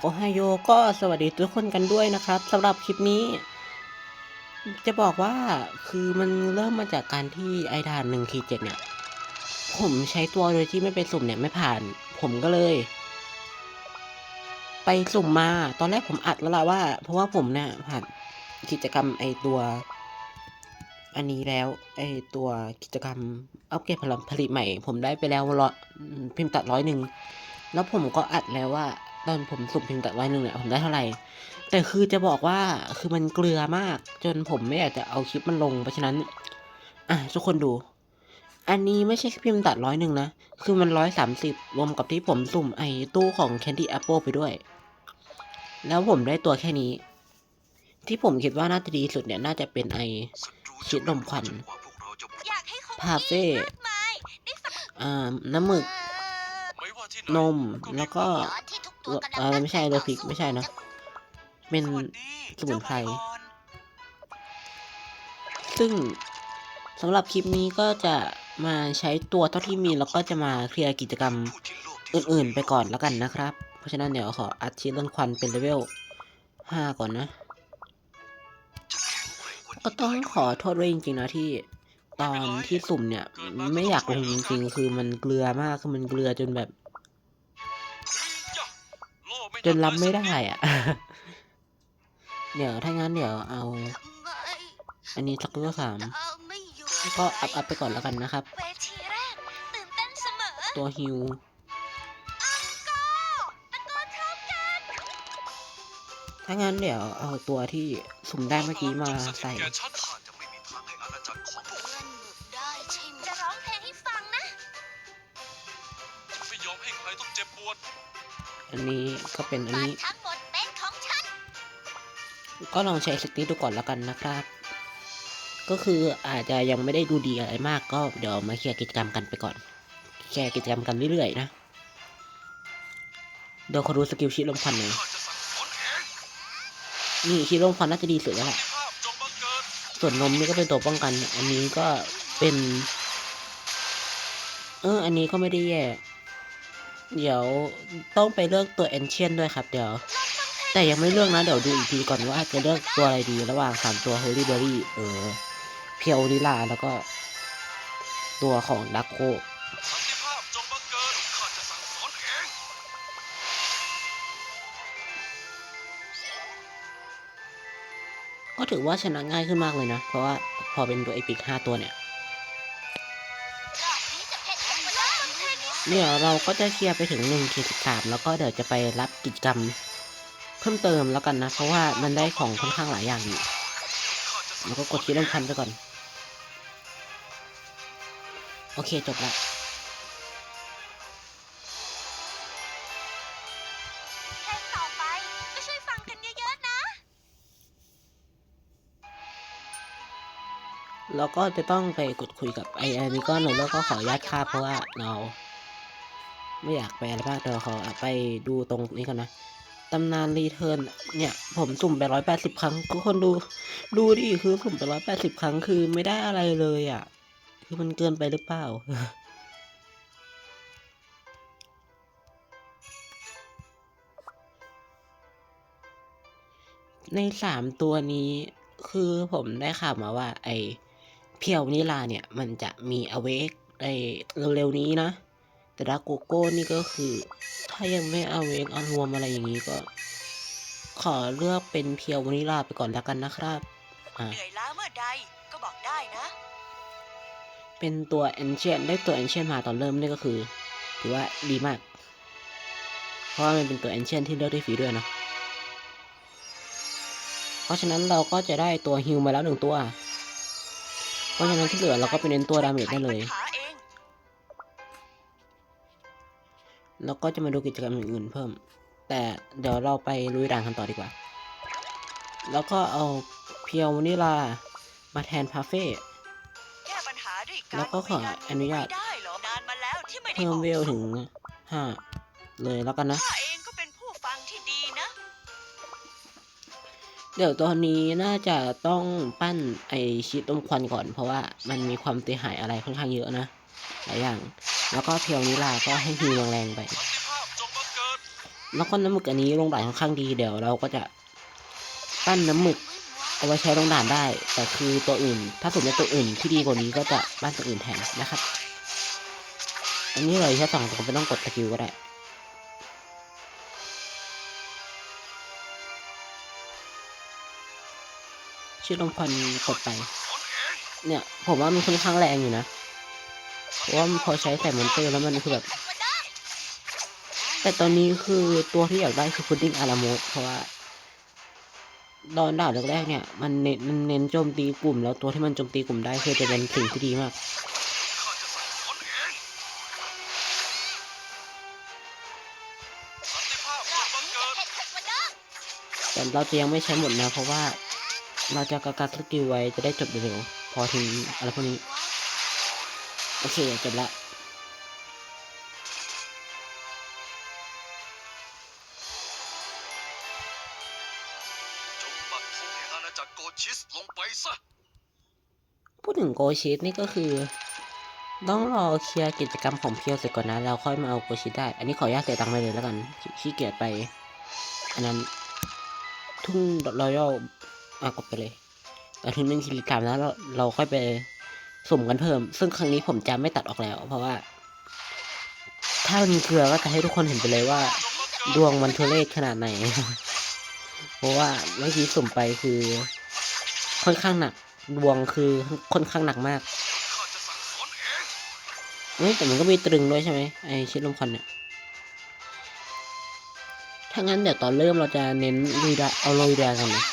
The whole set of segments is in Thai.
โอไฮโอก็สวัสดีทุกคนกันด้วยนะครับสำหรับคลิปนี้ จะบอกว่าคือมันเริ่มมาจากการที่ไอดานหนึ่งขีดเจ็ดเนี่ย ผมใช้ตัวโดยที่ไม่ไปสุ่มเนี่ยไม่ผ่าน ผมก็เลย ไปสุ่มมา ตอนแรกผมอัดแล้วล่ะว่า เพราะว่าผมเนี่ยผ่านกิจกรรมไอตัวอันนี้แล้วไอตัวกิจกรรมอัปเกรดพลังผลิตใหม่ ผมได้ไปแล้วร้อยพิมพ์ตัดร้อยหนึ่งแล้วผมก็อัดแล้วว่า ตอนผมสุ่มพิมพ์ตัดร้อยหนึ่งเนี่ยผมได้เท่าไหร่ แต่คือจะบอกว่าคือมันเกลือมาก จนผมไม่อยากจะเอาคลิปมันลงเพราะฉะนั้น อะทุกคนดู อันนี้ไม่ใช่แค่พิมพ์ตัดร้อยหนึ่งนะ คือมันร้อยสามสิบรวมกับที่ผมสุ่มไอ้ตู้ของ Candy Apple ไปด้วย แล้วผมได้ตัวแค่นี้ ที่ผมคิดว่าน่าจะดีสุดเนี่ยน่าจะเป็นไอชิดลมควันอยากให้เขาพาเฟ่มากมายได้สักอ่าน้ำหมึกไม่ว่าที่ไหนมแล้วก็ ที่ทุกตัวกำลังเออไม่ใช่เรือพริกไม่ใช่นะเป็นสวัสดีสมุนไพรเจ้ามังกรซึ่งสำหรับคลิปนี้ก็จะมาใช้ตัวเท่าที่มีแล้วก็จะมาเคลียร์กิจกรรมผู้ที่โลภที่สุดอื่นๆ ไปก่อนแล้วกันนะครับ เพราะฉะนั้นเดี๋ยวขออัดชีดเรื่องควันเป็นเลเวล 5 ก่อนนะจะแข็งแกร่งกว่านี้ก็ต้องขอโทษด้วยจริงๆนะที่ตอนที่สุ่มเนี่ย ไม่อยากลงจริงๆ คือมันเกลือมากคือมันเกลือจนแบบย่ะโลภไม่ จนรับไม่ได้อะเดี๋ยวถ้างั้นเดี๋ยวเอา อันนี้สักตัวสามเอามก็อัพอัพไปก่อนแล้วกันนะครับ ตัวฮิวถ้างั้นเดี๋ยวเอาตัวที่สุ่มได้เมื่อกี้มาใส่ อันนี้ก็เป็นอันบ้านนี้ ทั้งหมดเป็นของฉัน ก็ลองใช้สติ๊กดูก่อนแล้วกันนะครับ ก็คืออาจจะยังไม่ได้ดูดีอะไรมากก็เดี๋ยวมาเคลียร์กิจกรรมกันไปก่อน แชร์กิจกรรมกันเรื่อยๆนะ เดี๋ยวขอดูสกิลชีลมควันหน่อยข้าจะสั่งสอนเองนี่ชีลมควันน่าจะดีสุดแล้วแหละภาพจงบังเกิดส่วนนมนี่ก็เป็นตัวป้องกัน อันนี้ก็เป็น เออ อันนี้ก็ไม่ได้แย่ เดี๋ยวต้องไปเลือกตัว Ancient ด้วยครับ เดี๋ยว แต่ยังไม่เลือกนะ เดี๋ยวดูอีกทีก่อนว่าจะเลือกตัวอะไรดีระหว่างสามตัว Holy Berry เออเพียวลิลาแล้วก็ ตัวของดักโคสันติภาพจงบังเกิดข้าจะสั่งสอนเองก็ถือว่าชนะง่ายขึ้นมากเลยนะ เพราะว่าพอเป็นตัวเอพิกห้าตัวเนี่ย เพลงนี้เดี๋ยวเราก็จะเคลียร์ไปถึงหนึ่งขีดสิบสามแล้วก็เดี๋ยวจะไปรับกิจกรรมเพิ่มเติมแล้วกันนะ เพราะว่ามันได้ของค่อนข้างหลายอย่างอยู่ข้าจะสั่งแล้วสก็อนกดที่เริ่มคันไปก่อน โอเคจบละเพลงต่อไปก็ช่วยฟังกันเยอะๆนะแล้วก็จะต้องไปกดคุยกับไอแอมิกอนหน่อยแล้วก็ขออนุญาตค่าเพราะว่าเรา ไม่อยากไปอะไรมากเดี๋ยวขอไปดูตรงนี้ก่อนนะตำนานรีเทิร์นเนี่ย ผมสุ่มไปร้อยแปดสิบครั้ง ทุกคนดู ดูดิคือสุ่มไปร้อยแปดสิบครั้งคือไม่ได้อะไรเลยอะ คือมันเกินไปหรือเปล่าในสามตัวนี้คือผมได้ข่าวมาว่า ไอเพียวนิลาเนี่ย มันจะมีอเวกไอเร็วๆนี้นะ แต่ดาโกโก้นี่ก็คือ ถ้ายังไม่อเวกเอารวมอะไรอย่างนี้ก็ ขอเลือกเป็นเพียววานิลาไปก่อนแล้วกันนะครับอ่าเหนื่อยล้าเมื่อใดก็บอกได้นะ เป็นตัว Ancient ได้ตัว Ancient มาตอนเริ่มนี่ก็คือถือว่าดีมาก เพราะว่ามันเป็นตัว Ancient ที่เลือกได้ฟรีด้วยเนอะเพราะฉะนั้นเราก็จะได้ตัวฮิลมาแล้วหนึ่งตัว เพราะฉะนั้นที่เหลือเราก็ไปเน้นตัวดาเมจได้เลย ปัญหา แล้วก็จะมาดูกิจกรรมอื่นๆเพิ่ม แต่เดี๋ยวเราไปลุยด่านกันต่อดีกว่า แล้วก็เอาเพียววานิลามาแทนพาเฟ่แก้ปัญหาด้วยการแล้วก็ขออนุญาตไม่ได้เหรอนานมาแล้วที่ไม่ได้เพิ่มออกเวลถึงห้าเลยแล้วกันนะข้าเองก็เป็นผู้ฟังที่ดีนะ เดี๋ยวตอนนี้น่าจะต้องปั้นไอชีตลมควันก่อน เพราะว่ามันมีความเสียหายอะไรค่อนข้างเยอะนะหลายอย่าง แล้วก็เพียวนิลาก็ให้ฮิวแรงๆไปสันติภาพจงบังเกิดแล้วก็น้ำหมึกอันนี้ลงด่านค่อนข้างดีเดี๋ยวเราก็จะปั้นน้ำหมึกเอาไว้ใช้ลงด่านได้ แต่คือตัวอื่น ถ้าสมมติตัวอื่นที่ดีกว่านี้ก็จะปั้นตัวอื่นแทนนะครับ อันนี้เลยแค่สองตัวไม่ต้องกดสกิลก็ได้ชื่อลงควันกดไป เนี่ย ผมว่ามันค่อนข้างแรงอยู่นะ เพราะว่ามันพอใช้ใส่มอนเตอร์แล้วมันคือแบบ แต่ตอนนี้คือตัวที่อยากได้คือพุดดิ้งอาราโมสเพราะว่าตอนด่าแรกๆเนี่ยมันเน้นมันเน้นโจมตีกลุ่ม แล้วตัวที่มันโจมตีกลุ่มได้คือจะเป็นสิ่งที่ดีมากแต่เราจะยังไม่ใช้หมดนะเพราะว่าเราจะกักกักสกิลไว้จะได้จบเร็วพอถึงอะไรพวกนี้ อเคจบละจงปักธงแห่งอาณาจักรโกชิสลงไปซะ พูดถึงโกชิตนี่ก็คือ ต้องรอเคลียร์กิจกรรมของเพียวเสร็จก่อนนะแล้วค่อยมาเอาโกชิตได้ อันนี้ขออนุญาตเสียตังค์ไปเลยแล้วกันขี้ขี้เกียจไป อันนั้น ทุ่งรอยัลอะกดไปเลยแต่ถึงหนึ่งกิโลกรัมแล้วเราเราค่อยไป สุ่มกันเพิ่ม ซึ่งครั้งนี้ผมจะไม่ตัดออกแล้ว เพราะว่า ถ้ามันเกลือก็จะให้ทุกคนเห็นไปเลยว่า ดวงมันทุเรศขนาดไหน เพราะว่าเมื่อกี้สุ่มไปคือ ค่อนข้างหนัก ดวงคือค่อนข้างหนักมากข้าจะสั่งสอนเฮ้ยแต่มันก็มีตรึงด้วยใช่ไหมไอชิดลมควันเนี่ยถ้างั้นเดี๋ยวตอนเริ่มเราจะเน้นลุยดาเอาลุยดากันนะ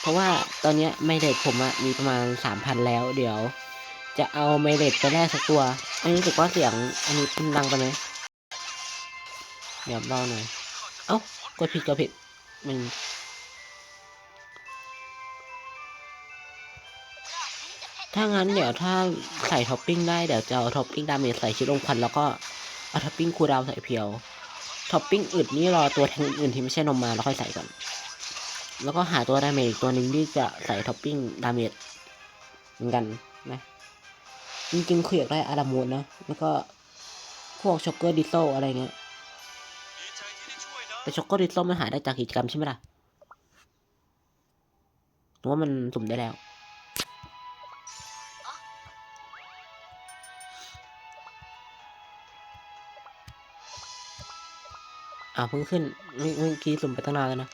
เพราะว่าตอนนี้ไม่เลดผมอะมีประมาณสามพันแล้ว เดี๋ยว จะเอาไมเลดไปแลกสักตัว อันนี้รู้สึกว่าเสียงอันนี้เป็นดังไปไหมเดี๋ยวเบาหน่อย เอ้ากดผิดกดผิด มันถ้างั้นเดี๋ยวถ้าใส่ท็อปปิ้งได้เดี๋ยวจะเอาท็อปปิ้งดาเมจใส่ชิลงควันแล้วก็เอาท็อปปิ้งคูดาวใส่เพียวท็อปปิ้งอื่นนี่รอตัวแทงอื่นที่ไม่ใช่นมมาแล้วค่อยใส่ก่อน แล้วก็หาตัวดาเมจอีกตัวหนึ่งที่จะใส่ท็อปปิ้งดาเมจเหมือนกันนะ จริงๆคืออยากได้อารามูนนะ แล้วก็พวกช็อกเกอร์ดิโซอะไรเงี้ย แต่ช็อกโกแลตส้มมันหาได้จากกิจกรรมใช่ไหมล่ะหรือว่ามันสุ่มได้แล้ว อ่าเพิ่งขึ้นเมื่อเมื่อกี้สุ่มไปตั้งนานแล้วนะ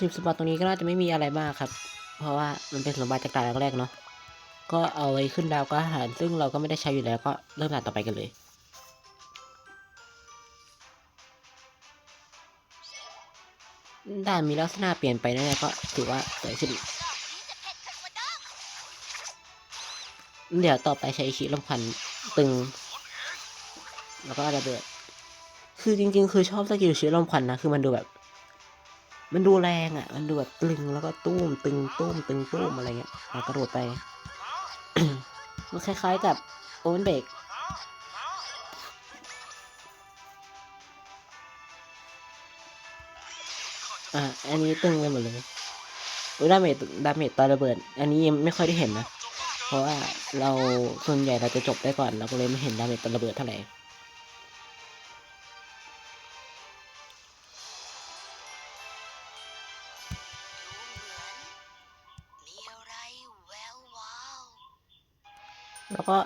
สิบสมบัติตรงนี้ก็น่าจะไม่มีอะไรมากครับ เพราะว่ามันเป็นสมบัติจากด่านแรกๆเนาะ ก็เอาไว้ขึ้นดาวก็หาร ซึ่งเราก็ไม่ได้ใช้อยู่แล้วก็เริ่มด่านต่อไปกันเลย ด่านมีลักษณะเปลี่ยนไปนะเนี่ยก็ถือว่าสวยขึ้นเดี๋ยวต่อไปใช้ชีลมควันตึง แล้วก็ระเบิด คือจริง ๆ คือชอบสกิลชีลมควันนะ คือมันดูแบบ มันดูแรงอะ มันดูแบบตึงแล้วก็ตุ้มตึงตุ้มตึงตุ้มอะไรเงี้ยกระโดดไป มันคล้ายๆกับโอเวนเบรกอ่า อันนี้ตึงไปหมดเลยอุ้ยดาเมจดาเมจตอนระเบิด อันนี้ยังไม่ค่อยได้เห็นนะ เพราะว่าเราส่วนใหญ่เราจะจบได้ก่อน เราก็เลยไม่เห็นดาเมจตอนระเบิดเท่าไหร่ แล้วก็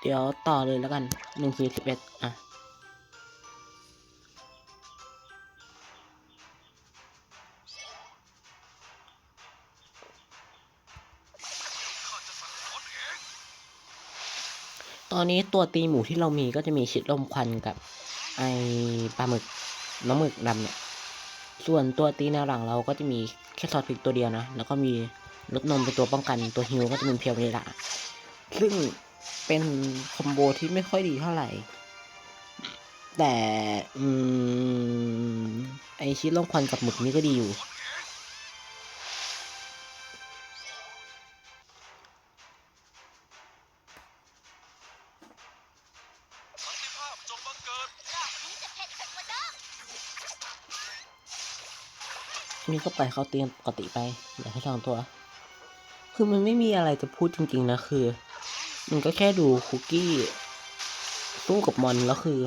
เดี๋ยวต่อเลยแล้วกันหนึ่งสี่สิบเอ็ดอะตอนนี้ตัวตีหมูที่เรามีก็จะมีชิดลมควันกับไอปลาหมึกน้ำหมึกดำเนี่ย ส่วนตัวตีแนวหลังเราก็จะมีแค่ซอสพริกตัวเดียวนะ แล้วก็มีลดนมเป็นตัวป้องกัน ตัวฮิวก็จะเป็นเพียวเวลา ซึ่งเป็นคอมโบที่ไม่ค่อยดีเท่าไหร่ แต่อืมไอชิดลมควันกับหมึกนี่ก็ดีอยู่สันติภาพจงบังเกิดรอบนี้จะเผ็ดสักกว่าเดิมนี่ก็ปเขาเตรียมปกติไปเดี๋ยวให้สองตัว คือมันไม่มีอะไรจะพูดจริง ๆ นะคือ มันก็แค่ดูคุกกี้สู้กับมอนแล้วคือ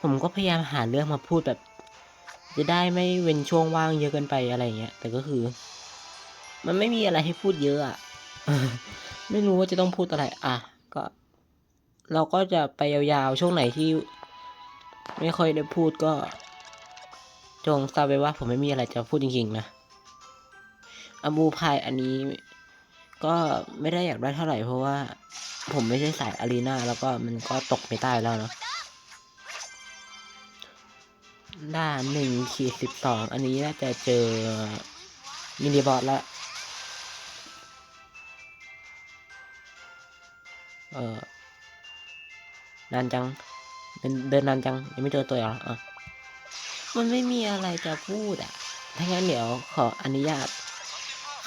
ผมก็พยายามหาเรื่องมาพูดแบบ จะได้ไม่เว้นช่วงว่างเยอะเกินไปอะไรเงี้ย แต่ก็คือ มันไม่มีอะไรให้พูดเยอะอะไม่รู้ว่าจะต้องพูดอะไร อะ ก็ เราก็จะไปยาวๆช่วงไหนที่ ไม่ค่อยได้พูดก็ จงทราบไว้ว่าผมไม่มีอะไรจะพูดจริงๆนะอาบูพายอันนี้ ก็ไม่ได้อยากได้เท่าไหร่เพราะว่า ผมไม่ใช่สายอารีนาแล้วก็มันก็ตกไม่ได้แล้วเนาะด่านหนึ่งขีดสิบสองอันนี้น่าจะเจอมินิบอสละเออนานจัง เดินเดินนานจัง ยังไม่เจอตัวหรออะมันไม่มีอะไรจะพูดอะถ้างั้นเดี๋ยวขออนุญาต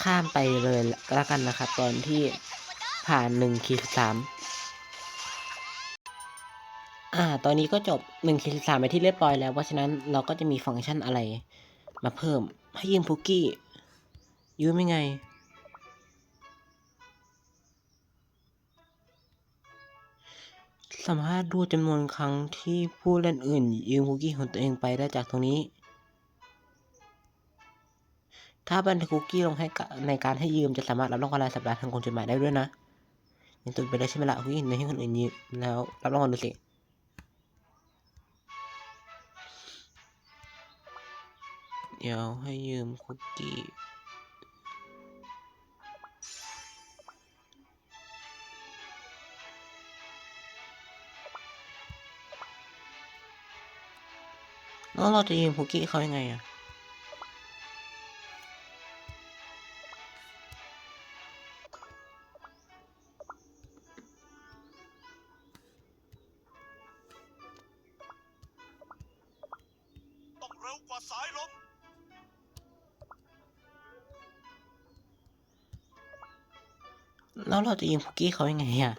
ข้ามไปเลยแล้วกันนะครับ ตอนที่ ผ่านหนึ่งขีสามอ่า ตอนนี้ก็จบหนึ่งขีสามไปที่เรียบร้อยแล้ว เพราะฉะนั้นเราก็จะมีฟังก์ชันอะไร มาเพิ่ม ให้ยืมพุกกี้ ยืมยังไง สามารถดูจำนวนครั้งที่ผู้เล่นอื่น ยืมคุกกี้ของตัวเองไปได้จากตรงนี้ถ้าบันทึกคุกกี้ลงให้ในการให้ยืมจะสามารถรับรางวัลรายสัปดาห์ทางกองจดหมายได้ด้วยนะ ยังตุนไปได้ใช่ไหมล่ะคุกกี้ในให้คนอื่นยืมแล้ว รับรางวัลดูสิเดี๋ยวให้ยืมคุกกี้แล้วเราจะยืมคุกกี้เขายังไงอะ จะยืมคุกกี้เขายังไงอะ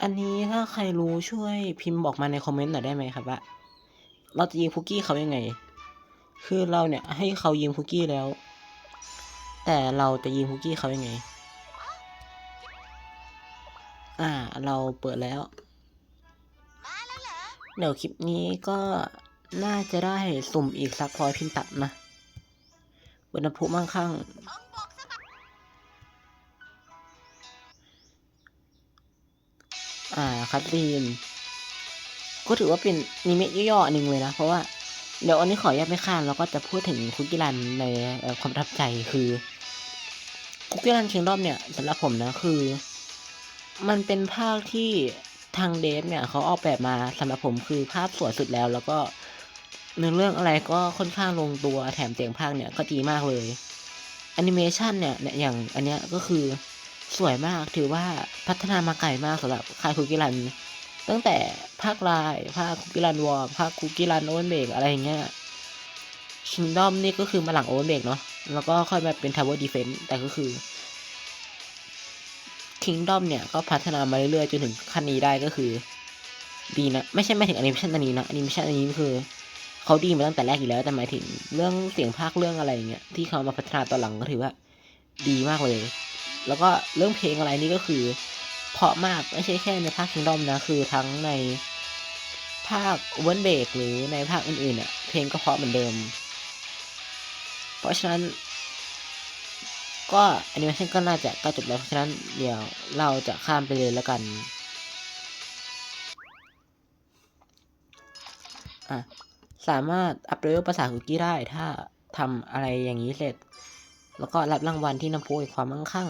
อันนี้ถ้าใครรู้ช่วยพิมพ์บอกมาในคอมเมนต์หน่อยได้ไหมครับว่าเราจะยืมคุกกี้เขายังไง คือเราเนี่ยให้เขายืมคุกกี้แล้ว แต่เราจะยืมคุกกี้เขายังไง อ่า เราเปิดแล้ว เดี๋ยวคลิปนี้ก็น่าจะได้สุ่มอีกสักร้อยพิมพ์ตัดนะอุณหภูมิมั่งคั่ง อ่าคัตซีนก็ถือว่าเป็นนิเมะย่อๆหนึ่งเลยนะ เพราะว่าเดี๋ยวอันนี้ขออนุญาตไม่ข้ามแล้วก็จะพูดถึงคุกกี้รันในความประทับใจคือคุกกี้รันคิงดอมเนี่ยสำหรับผมนะคือ มันเป็นภาคที่ทางเดฟเนี่ยเขาออกแบบมาสำหรับผมคือภาพสวยสุดแล้ว แล้วก็เนื้อเรื่องอะไรก็ค่อนข้างลงตัวแถมเสียงภาคเนี่ยก็ดีมากเลยแอนิเมชันเนี่ยเนี่ยอย่างอันเนี้ยก็คือ สวยมากถือว่าพัฒนามาไกลมากสำหรับค่ายคุกกี้รัน ตั้งแต่ภาคลายภาคคุกกี้รันวอร์ภาคคุกกี้รันโอเวนเบกอะไรอย่างเงี้ยคิงดอมนี่ก็คือมาหลังโอเวนเบกเนาะแล้วก็ค่อยมาเป็นทาวเวอร์ดีเฟนต์แต่ก็คือคิงดอมเนี่ยก็พัฒนามาเรื่อยๆ จนถึงขั้นนี้ได้ก็คือ ดีนะ ไม่ใช่หมายถึงอนิเมชันอันนี้นะอนิเมชันอันนี้คือเขาดีมาตั้งแต่แรกอยู่แล้วแต่หมายถึงเรื่องเสียงภาคเรื่องอะไรอย่างเงี้ยที่เขามาพัฒนาตอนหลังก็ถือว่า ดีมากเลย แล้วก็เรื่องเพลงอะไรนี่ก็คือเพราะมากไม่ใช่แค่ในภาคคิงดอมนะ คือทั้งในภาคเวนเบกหรือในภาคอื่นๆเนี่ยเพลงก็เพราะเหมือนเดิม เพราะฉะนั้น ก็อนิเมชันก็น่าจะใกล้จบแล้ว เพราะฉะนั้นเดี๋ยวเราจะข้ามไปเลยแล้วกันอะสามารถอัพเลเวลภาษาคุกกี้ได้ถ้าทำอะไรอย่างนี้เสร็จ แล้วก็รับรางวัลที่นำพูอีกความมั่งคั่ง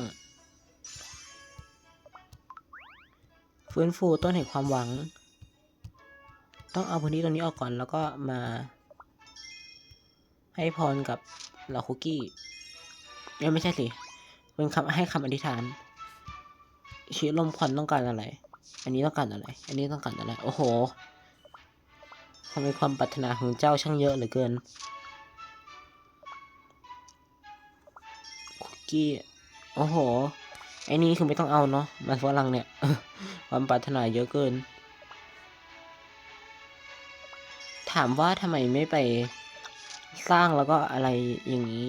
ฟื้นฟูต้นแห่งความหวัง ต้องเอาพื้นที่ตรงนี้ออกก่อนแล้วก็มา ให้พรกับเหล่าคุกกี้เอ้ยไม่ใช่สิเป็นคำให้คำอธิษฐานชีวิตลมควันต้องการอะไร อันนี้ต้องการอะไร อันนี้ต้องการอะไร โอ้โหทำไมความปรารถนาของเจ้าช่างเยอะเหลือเกิน คุกกี้ โอ้โห ไอ้นี่คือไม่ต้องเอาเนาะมันฝรั่งเนี่ยความปรารถนาเยอะเกิน ถามว่าทำไมไม่ไปสร้างแล้วก็อะไรอย่างนี้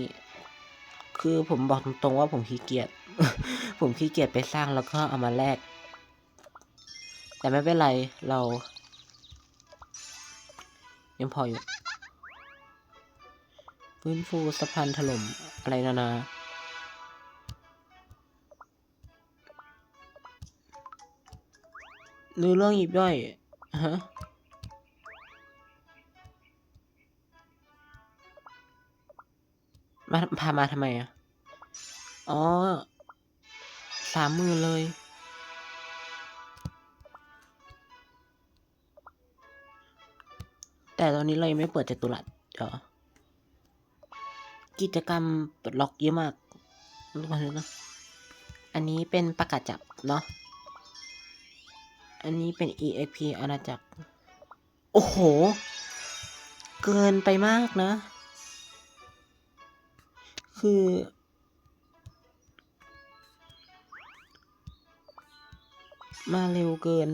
คือผมบอกตรงๆว่าผมขี้เกียจผมขี้เกียจไปสร้างแล้วก็เอามาแลกแต่ไม่เป็นไรเรายังพออยู่ ฟื้นฟูสะพานถล่มอะไรนานา เนื้อเรื่องหยิบย่อยฮะมาพามาทำไมอะ อ๋อ สามมื่นเลย แต่ตอนนี้เรายังไม่เปิดจตุรัสเดี๋ยวกิจกรรมปลดล็อกเยอะมากทุกคนดูนะ อันนี้เป็นประกาศจับเนาะ อันนี้เป็น EXP อาณาจักร โอ้โห เกินไปมากนะ คือ มาเร็วเกิน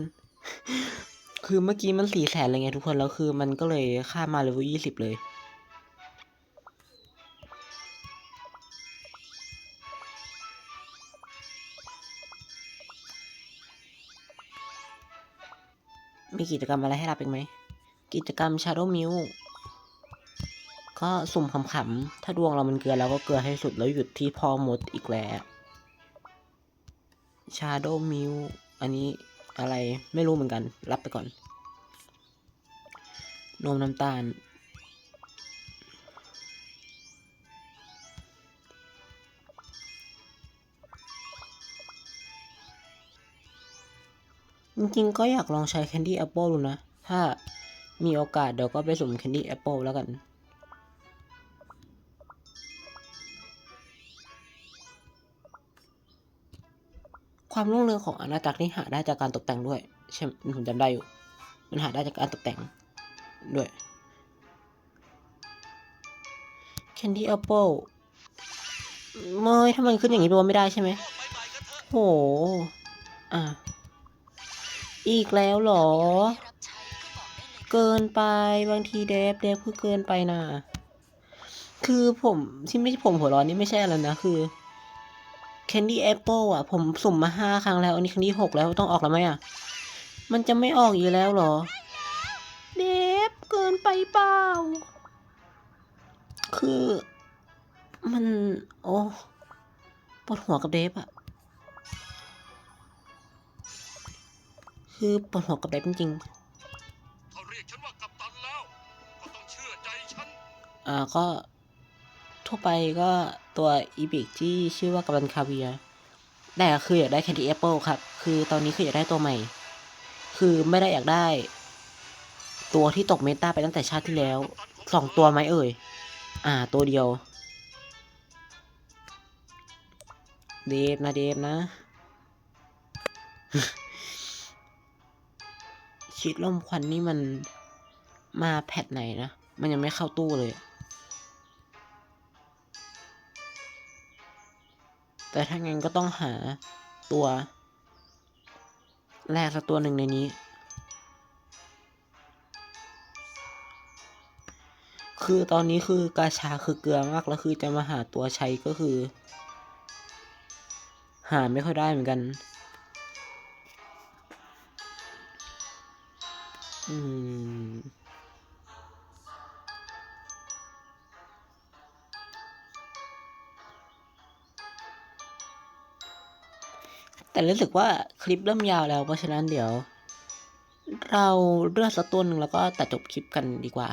คือเมื่อกี้มันสี่แสนเลยไงทุกคน แล้วคือมันก็เลยค่ามาเลเวยี่สิบเลย กิจกรรมอะไรให้รับอีกไหม กิจกรรม Shadow m i l ก็สุ่มขำๆ ถ้าดวงเรามันเกลือเราก็เกลือให้สุดแล้วหยุดที่พอหมดอีกแล้ว Shadow m i l อันนี้อะไรไม่รู้เหมือนกัน รับไปก่อน นมน้ำตาล จริงๆก็อยากลองใช้ Candy Apple ดูนะ ถ้ามีโอกาสเดี๋ยวก็ไปสุ่ม Candy Apple แล้วกัน ความรุ่งเรืองของอาณาจักรนี่หาได้จากการตกแต่งด้วย ใช่ไหมผมจำได้อยู่ มันหาได้จากการตกแต่งด้วย Candy Apple เมยถ้ามันขึ้นอย่างนี้รวมไม่ได้ใช่ไหมไปๆกันเถอะโห อะ อีกแล้วหรอ เกินไปบางทีเดฟเดฟคือเกินไปนะคือผมที่ไม่ใช่ผมหัวร้อนนี่ไม่ใช่อะไรนะคือ Candy Apple อะ ผมสุ่มมาห้าครั้งแล้ว อันนี้ครั้งที่หกแล้วต้องออกแล้วไหมอะ มันจะไม่ออกอีกแล้วหรอ เดฟเกินไปเปล่า คือมัน โอ้ปวดหัวกับเดฟอะ คือปวดหัวกับเดฟจริงๆถ้าเรียกฉันว่ากัปตันแล้ว ก็ต้องเชื่อใจฉัน อ่าก็ทั่วไปก็ตัวอีบิกที่ชื่อว่ากัปตันคาเวียร์แต่คืออยากได้แคนดี้แอปเปิลครับ คือตอนนี้คืออยากได้ตัวใหม่ คือไม่ได้อยากได้ ตัวที่ตกเมตาไปตั้งแต่ชาติที่แล้วสองตัวไหมเอ่ย อ่า ตัวเดียว เดฟนะเดฟนะ ชิดลมควันนี่มันมาแพทไหนนะ มันยังไม่เข้าตู้เลย แต่ถ้างั้นก็ต้องหาตัวแรกสักตัวหนึ่งในนี้ คือตอนนี้คือกาชาคือเกลือมากแล้วคือจะมาหาตัวใช้ก็คือ หาไม่ค่อยได้เหมือนกัน อืมแต่รู้สึกว่าคลิปเริ่มยาวแล้ว เพราะฉะนั้นเดี๋ยว เราเลือกสักตัวหนึ่งแล้วก็ตัดจบคลิปกันดีกว่า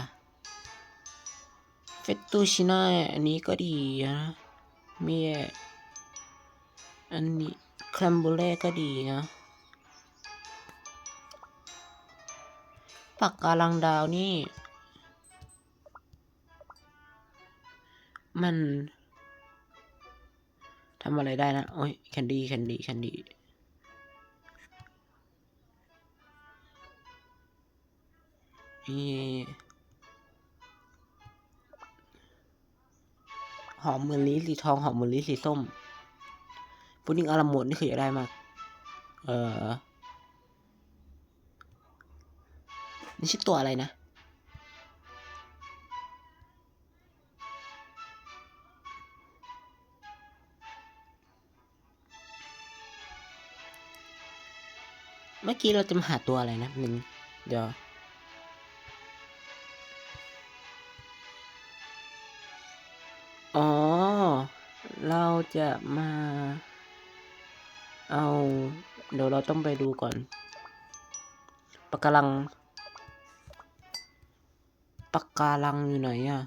เฟตตูชิน่าอันนี้ก็ดีนะ มี อันนี้คลัมบูเล่ก็ดีนะ ปักกาลังดาวนี่ มันทำอะไรได้นะ โอ้ยแคนดี้แคนดี้แคนดี้นี่หอมเหมือนลิสีทอง หอมเหมือนลิสีส้มพุดดิ้งอาราโมดนี่คืออยากได้มาก เออ นี่ชื่อตัวอะไรนะเมื่อกี้เราจะมาหาตัวอะไรนะหนึ่งเดี๋ยวอ๋อ เราจะมา เอา เดี๋ยวเราต้องไปดูก่อนปะการัง ปะกการังอยู่ไหนอะ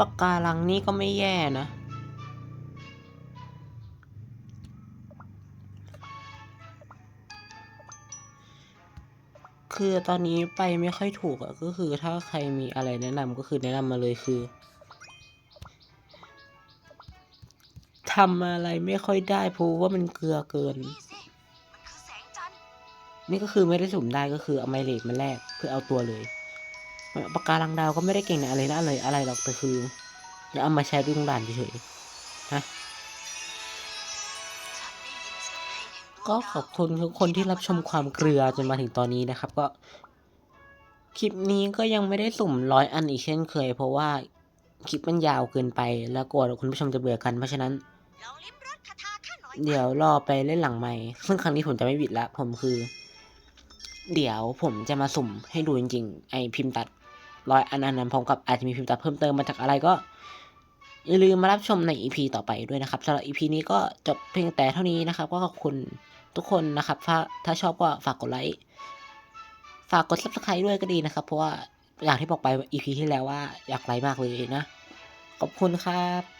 ปะกการังนี่ก็ไม่แย่นะ คือตอนนี้ไปไม่ค่อยถูกอะก็คือถ้าใครมีอะไรแนะนำก็คือแนะนำมาเลยคือทำอะไรไม่ค่อยได้เพราะว่ามันเกลือเกิน นี่ก็คือไม่ได้สุ่มได้ก็คือเอาไมเลกมาแลกเพื่อเอาตัวเลยปากการังดาวก็ไม่ได้เก่งในอะไรนะอะไรอะไรหรอกแต่คือแล้วเอามาใช้ดุงด่านเฉย ก็ขอบคุณทุกคนที่รับชมความเกลือจนมาถึงตอนนี้นะครับ ก็ คลิปนี้ก็ยังไม่ได้สุ่มร้อยอันอีกเช่นเคย เพราะว่าคลิปมันยาวเกินไปแล้วกลัวคุณผู้ชมจะเบื่อกันเพราะฉะนั้น เดี๋ยวรอไปเล่นหลังใหม่ ซึ่งครั้งนี้ผมจะไม่บิดละผมคือ เดี๋ยวผมจะมาสุ่มให้ดูจริงๆ ไอพิมพ์ตัดร้อยอันอันนั้นพร้อมกับอาจจะมีพิมพ์ตัดเพิ่มเติมมาจากอะไรก็อย่าลืมมารับชมใน EP ต่อไปด้วยนะครับสำหรับ EP นี้ก็จบเพียงแต่เท่านี้นะครับ ก็ขอบคุณ ทุกคนนะครับ ถ้าชอบก็ฝากกดไลค์ ฝากกด subscribe ด้วยก็ดีนะครับ เพราะว่าอย่างที่บอกไป EP ที่แล้วว่าอยากไลค์มากเลยนะ ขอบคุณครับ